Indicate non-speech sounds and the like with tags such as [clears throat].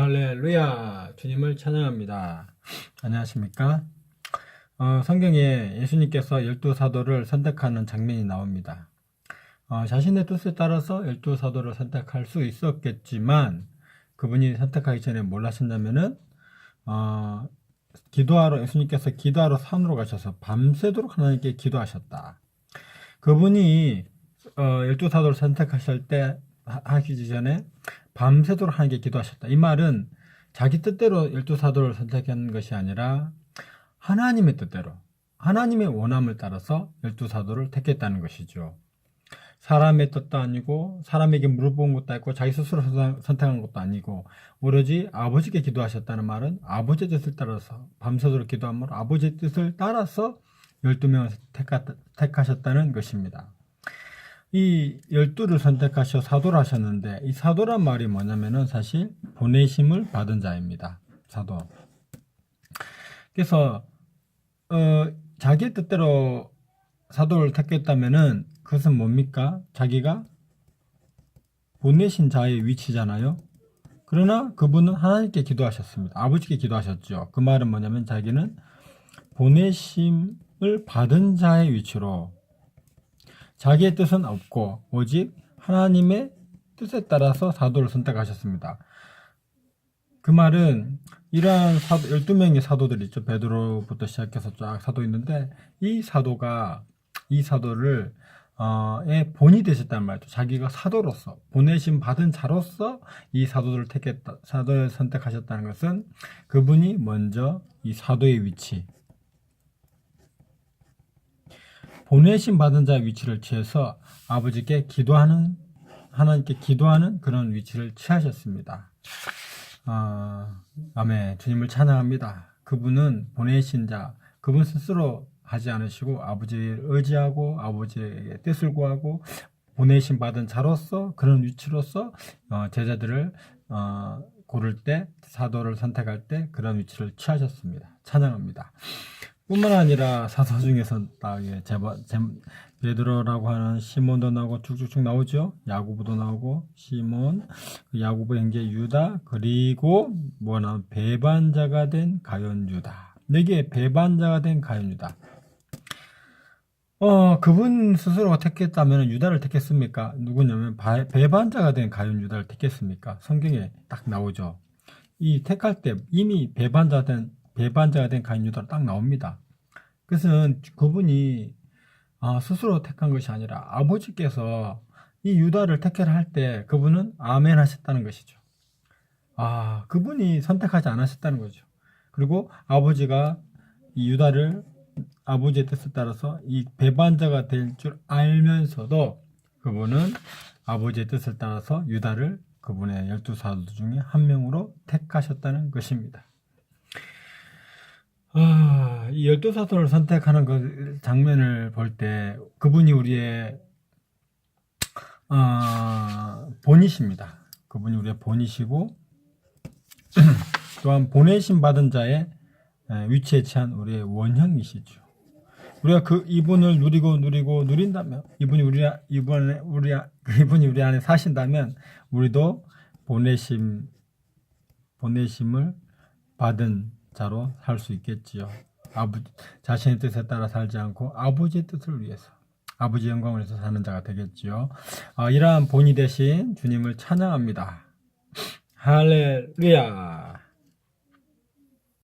할렐루야 주님을 찬양합니다. 안녕하십니까? 어, 성경에 예수님께서 열두 사도를 선택하는 장면이 나옵니다. 어, 자신의 뜻에 따라서 열두 사도를 선택할 수 있었겠지만 그분이 선택하기 전에 몰라신다면은 어, 기도하러 예수님께서 기도하러 산으로 가셔서 밤새도록 하나님께 기도하셨다. 그분이 어, 열두 사도를 선택하실 때 하- 하시기 전에 밤새도록 하나님께 기도하셨다. 이 말은 자기 뜻대로 열두 사도를 선택한 것이 아니라 하나님의 뜻대로 하나님의 원함을 따라서 열두 사도를 택했다는 것이죠. 사람의 뜻도 아니고 사람에게 물어본 것도 아니고 자기 스스로 선택- 선택한 것도 아니고 오로지 아버지께 기도하셨다는 말은 아버지의 뜻을 따라서 밤새도록 기도함으로 아버지의 뜻을 따라서 열두 명을 택하- 택하셨다는 것입니다. 이 열두를 선택하셔 사도를 하셨는데 이 사도란 말이 뭐냐면은 사실 보내심을 받은 자입니다. 사도. 그래서 어 자기 뜻대로 사도를 택했다면은 그것은 뭡니까? 자기가 보내신 자의 위치잖아요. 그러나 그분은 하나님께 기도하셨습니다. 아버지께 기도하셨죠. 그 말은 뭐냐면 자기는 보내심을 받은 자의 위치로 자기의 뜻은 없고 오직 하나님의 뜻에 따라서 사도를 선택하셨습니다. 그 말은 이러한 사도, 12명의 사도들 있죠. 베드로부터 시작해서 쫙 사도 있는데 이 사도가 이 사도를 어, 의 본이 되셨다는 말이죠. 자기가 사도로서 보내심 받은 자로서 이 사도들을 택했다. 사도를 선택하셨다는 것은 그분이 먼저 이 사도의 위치 보내심 받은 자의 위치를 취해서 아버지께 기도하는 하나님께 기도하는 그런 위치를 취하셨습니다. 아, 아멘. 주님을 찬양합니다. 그분은 보내신 자, 그분 스스로 하지 않으시고 아버지를 의지하고 아버지의 뜻을 구하고 보내심 받은 자로서 그런 위치로서 어, 제자들을 어, 고를 때 사도를 선택할 때 그런 위치를 취하셨습니다. 찬양합니다. 뿐만 아니라 사도 중에서 딱 예, 제바, 제, 베드로라고 하는 시몬도 나오고 쭉쭉쭉 나오죠. 야구부도 나오고 시몬, 그 야구부 형제 유다 그리고 뭐 나온 배반자가 된 가룟 유다. 여기에 배반자가 된 가룟 유다. 어 그분 스스로가 택했다면 유다를 택했습니까? 누구냐면 바- 배반자가 된 가룟 유다를 택했습니까? 성경에 딱 나오죠. 이 택할 때 이미 배반자 된 배반자가 된 가룟 유다로 딱 나옵니다. 그것은 그분이 아, 스스로 택한 것이 아니라 아버지께서 이 유다를 택해라 할 때 그분은 아멘 하셨다는 것이죠. 아, 그분이 선택하지 않으셨다는 거죠. 그리고 아버지가 이 유다를 아버지의 뜻에 따라서 이 배반자가 될 줄 알면서도 그분은 아버지의 뜻을 따라서 유다를 그분의 열두 사도 중에 한 명으로 택하셨다는 것입니다. 아, 이 열두 사도를 선택하는 그 장면을 볼 때 그분이 우리의 아, 본이십니다. 그분이 우리의 본이시고 [clears throat] 또한 보내심 받은 자의 에, 위치에 처한 우리의 원형이시죠. 우리가 그 이분을 누리고 누리고 누린다면 이분이 우리 이분에 우리 이분이 우리 안에 사신다면 우리도 보내심 보내심을 받은 자로 살 수 있겠지요. 아버 자신의 뜻에 따라 살지 않고 아버지의 뜻을 위해서 아버지 영광을 위해서 사는 자가 되겠지요. 아, 이러한 본이 되신 주님을 찬양합니다. 할렐루야.